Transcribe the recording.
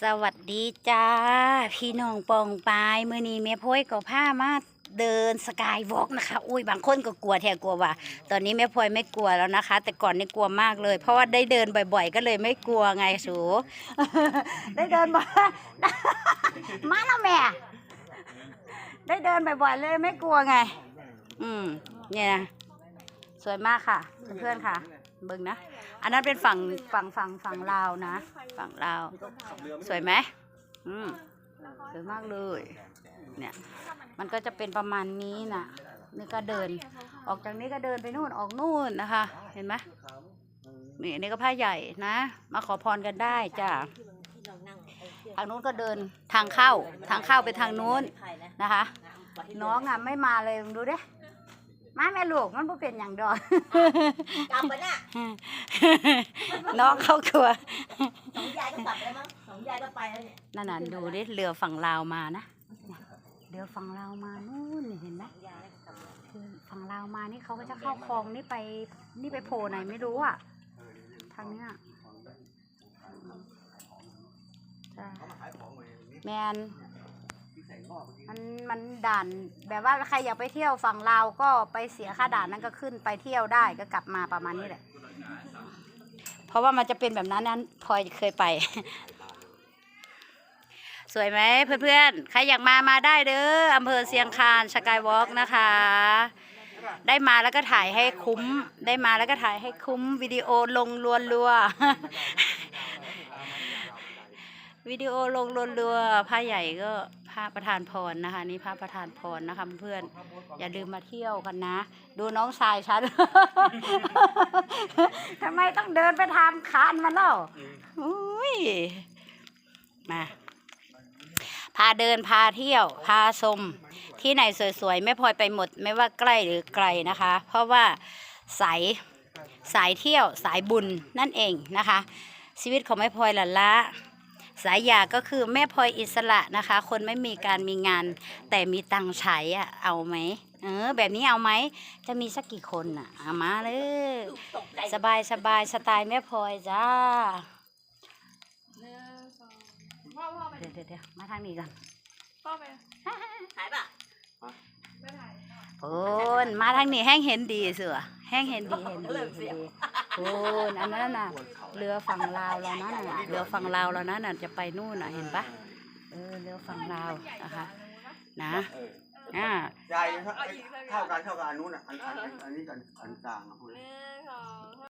สวัสดีจ้า พี่น้องปองปายมือนี้แม่พ้อยก็พามาเดินสกายวอล์กนะคะ อุ้ยบางคนก็กลัวแท้กลัวว่ะตอนนี้แม่พลอยไม่กลัวแล้วนะคะ แต่ก่อนนี่กลัวมากเลย เพราะว่าได้เดินบ่อย ๆ ก็เลยไม่กลัวไงสูได้เดินบ่อยมาแล้วแม่ได้เดินบ่อยๆเลยไม่กลัวไง อืมเนี่ยนะสวยมากค่ะ เพื่อนๆค่ะ เบิ่งนะ อันนั้นเป็นฝั่งฝั่งฝั่งฝั่งลาวนะ ฝั่งลาว สวยไหมอืมสวยมากเลย เนี่ย มันก็จะเป็นประมาณนี้นะนี่ก็เดิน ออกจากนี้ก็เดินไปนู่นออกนู่นนะคะ เห็นไหมนี่นี่ก็ผ้าใหญ่นะ มาขอพรกันได้จ้ะทางนู้นก็เดินทางเข้า ทางเข้าไปทางนู้นนะคะ น้องอะไม่มาเลยดูเดิ มาแม่ลูกมันบ่เป็นอย่างดอกกลับไปน่ะน้องเขากลัวสองยายก็กลับแล้วมั้งสองยายก็ไปแล้วเนี่ยนั่นน่ะดูดิเรือฝั่งลาวมานะเรือฝั่งลาวมานู่นนี่เห็นไหมยายก็กลับแล้วคือฝั่งลาวมานี่เขาก็จะเข้าคลองนี่ไปนี่ไปโผล่ไหนไม่รู้อะทางเนี้ยจ้ะแมน มันมันด่านแบบว่าใครอยากไปเที่ยวฝั่งลาวก็ไปเสียค่าด่านนั้นก็ขึ้นไปเที่ยวได้ก็กลับมาประมาณนี้แหละ เพราะว่ามันจะเป็นแบบนั้นนั้นพลอยเคยไป สวยไหมเพื่อนๆ ใครอยากมามาได้เด้ออำเภอเชียงคานสกายวอล์กนะคะ ได้มาแล้วก็ถ่ายให้คุ้ม ได้มาแล้วก็ถ่ายให้คุ้มวิดีโอลงรัวๆวิดีโอลงรัวๆผ้าใหญ่ก็ ผ้าประธานพรนะคะ นี่ผ้าประธานพรนะคะเพื่อนอย่าลืมมาเที่ยวกันนะ ดูน้องชายฉัน ทำไมต้องเดินไปทำคานมันเล่าอุ้ยมาพาเดินพาเที่ยว พาชมที่ไหนสวยๆไม่พลอยไปหมด ไม่ว่าใกล้หรือไกลนะคะ เพราะว่าสายสายเที่ยวสายบุญนั่นเองนะคะ ชีวิตของแม่พลอยหละละ สายอยากก็คือแม่พลอยอิสระนะคะ คนไม่มีการมีงาน แต่มีตังค์ใช้อะเอาไหมเออแบบนี้เอาไหมจะมีสักกี่คนอะเอามาเลยตกใจสบายสบายสไตล์แม่พลอยจ้าหนึ่งสองพ่อพ่อไปเดี๋ยวเดี๋ยวเดี๋ยวมาทางนี้ก่อนพ่อไปหายป่ะไม่ถ่ายโอนมาทางนี้แห้งเห็นดีเสือแห้งเห็นดีเห็นดีเห็นดี โอนอันนั้นน่ะ เรือฝั่งลาวแล้วนั่นน่ะเรือฝั่งลาวแล้วนั่นน่ะจะไปนู่นน่ะเห็นปะเออเรือฝั่งลาวนะคะ นะอ่าใหญ่เท่าเท่ากันเท่ากันอันนู้นอะอันอันอันอันนี้กันอันกลางอะพูด หนึ่